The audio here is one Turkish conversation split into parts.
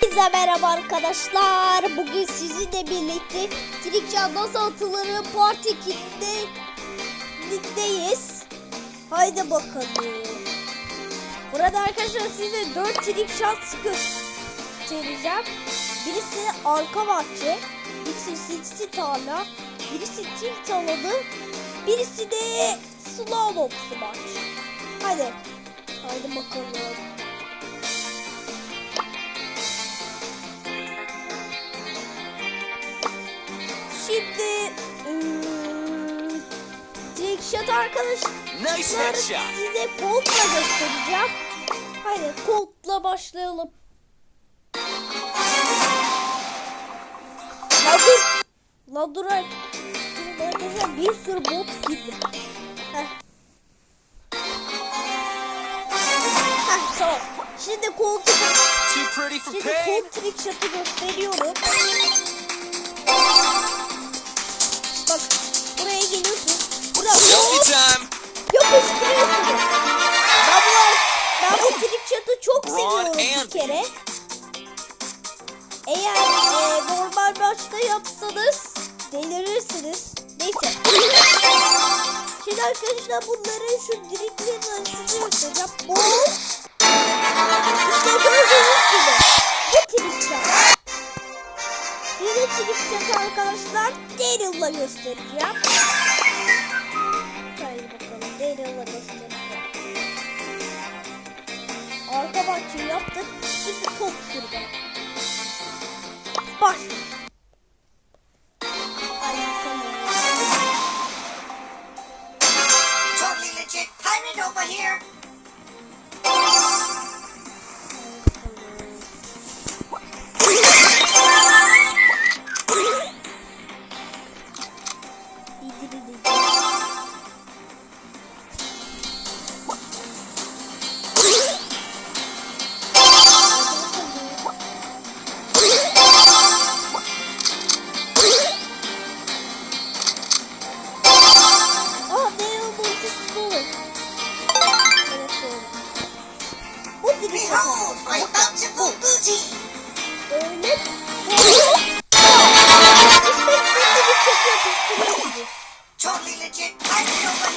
Hepinize merhaba arkadaşlar. Bugün sizinle birlikte Trikşan nasıl atılır part 2'de ligdeyiz. Haydi bakalım. Burada arkadaşlar size 4 Trikshot göstereceğim. Birisi arka bahçe, birisi City tarla, birisi tilt alanı, birisi de slow maç. Hadi. Haydi bakalım. Arkadaşlar size Colt'la göstereceğim. Haydi Colt'la başlayalım. La dur. La dur. ay- Şimdi arkadaşlar bir sürü bot girdi. Heh. Heh tamam. Şimdi Colt'u Şimdi. Colt Trickshot'ı gösteriyorum. Time. yapıştırıyorsunuz. Ben bu, ben bu Trickshot'ı çok Ron seviyorum bir kere. Eğer e, normal maçta yapsanız delirirsiniz. Neyse. Şimdi arkadaşlar bunları şu drinklerin arasında göstereceğim. Hop. İşte gördüğünüz gibi. Bu Trickshot. Yine Trickshot arkadaşlar Daryl'la göstereceğim. Daryl'la göstereceğim. Arka bahçeyi yaptık. Şimdi top sürme. Baş. Totally legit pirate over here.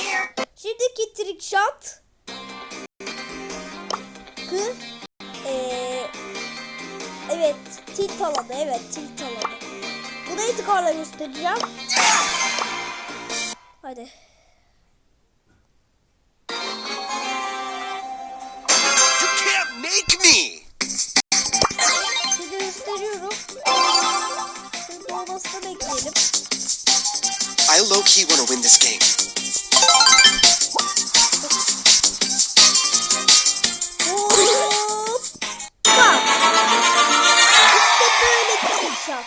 Here. Şimdiki trick shot kı eee evet tilt alanı evet tilt alanı. Bunu itikarla göstereceğim. Hadi. You can't make me. Olmasını bekleyelim. I low key want to win this game. Hop. Bak. İşte böyle trick shot.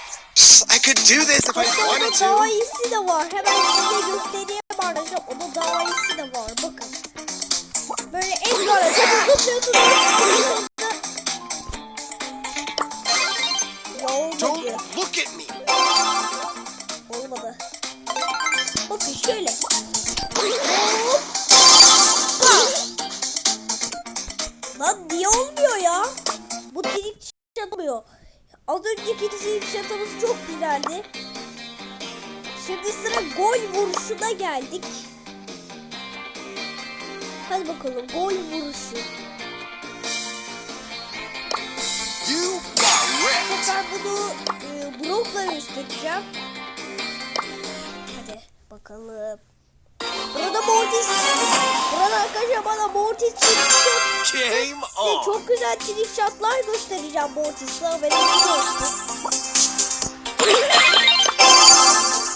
I could do this if I wanted daha to. iyisi de var. Hemen size göstereyim arkadaşlar. Onun daha iyisi de var. Bakın. Böyle en böyle çok zıplıyorsunuz. Ya olmadı. Don't look at me. Az önceki trip şatamız çok güzeldi. Şimdi sıra gol vuruşuna geldik. Hadi bakalım gol vuruşu. Bu sefer bunu e, Brock'la göstereceğim. Hadi bakalım. Burada Mortis. Burada arkadaşlar bana Mortis çıktı. Game Size çok güzel trick shotlar göstereceğim Mortis'le haberiniz olsun.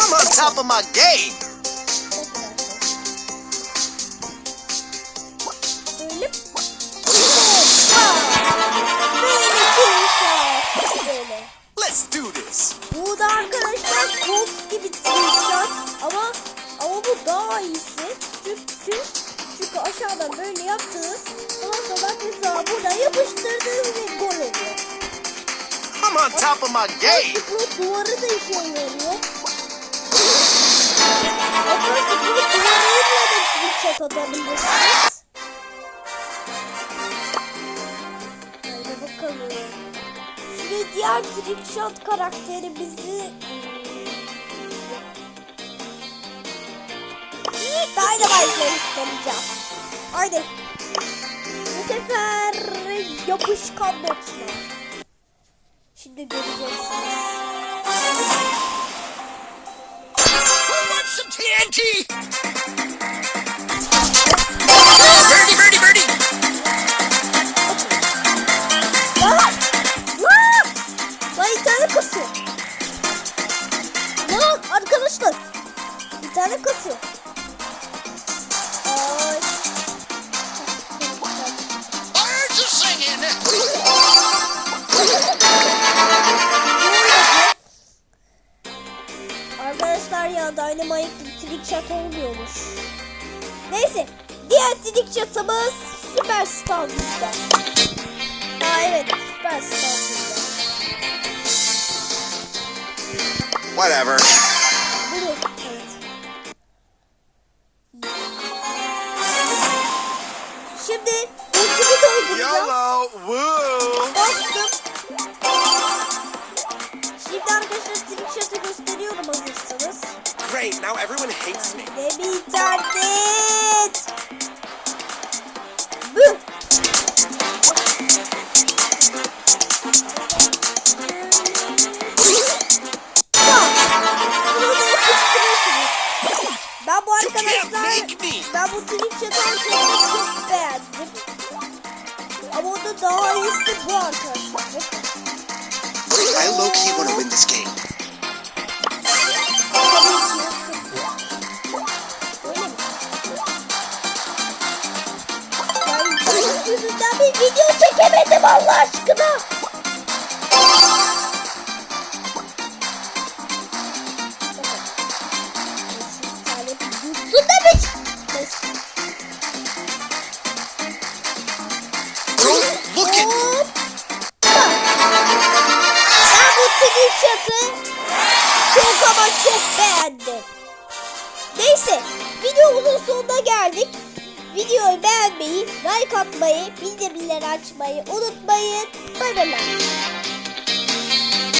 I'm on top of my game. Top of my game. Pro duvarı da işe yarıyor. Arkadaşlar bu duvarıyla da trick shot atabilirsiniz. Haydi bakalım. Şimdi diğer trickshot karakterimizi Dynamite'le üstleneceğim. Haydi. Bu sefer yapışkan notla. Şimdi göreceksiniz. Who wants some TNT? Dynamite trickshot olmuyormuş. Neyse. Diğer trickshot'ımız Süper Standard'da. Aa evet Süper Standard'da. Whatever. Bunu evet. Şimdi ultimi dolduracağım. YOLO. Woo. Trickshot'ı gösteriyorum hazırsanız. Great. Now everyone hates me. Ne bir da yapıştırıyorsunuz. Ben bu arkadaşlar, ben bu trickshot arkadaşlar çok beğendim. Ama onda daha iyisi bu arkadaşlar. I low key want to win this game. Yüzünden bir video çekemedim Allah aşkına. Ama çok beğendim. Neyse videomuzun sonuna geldik. Videoyu beğenmeyi, like atmayı, bildirimleri açmayı unutmayın. Bay bay.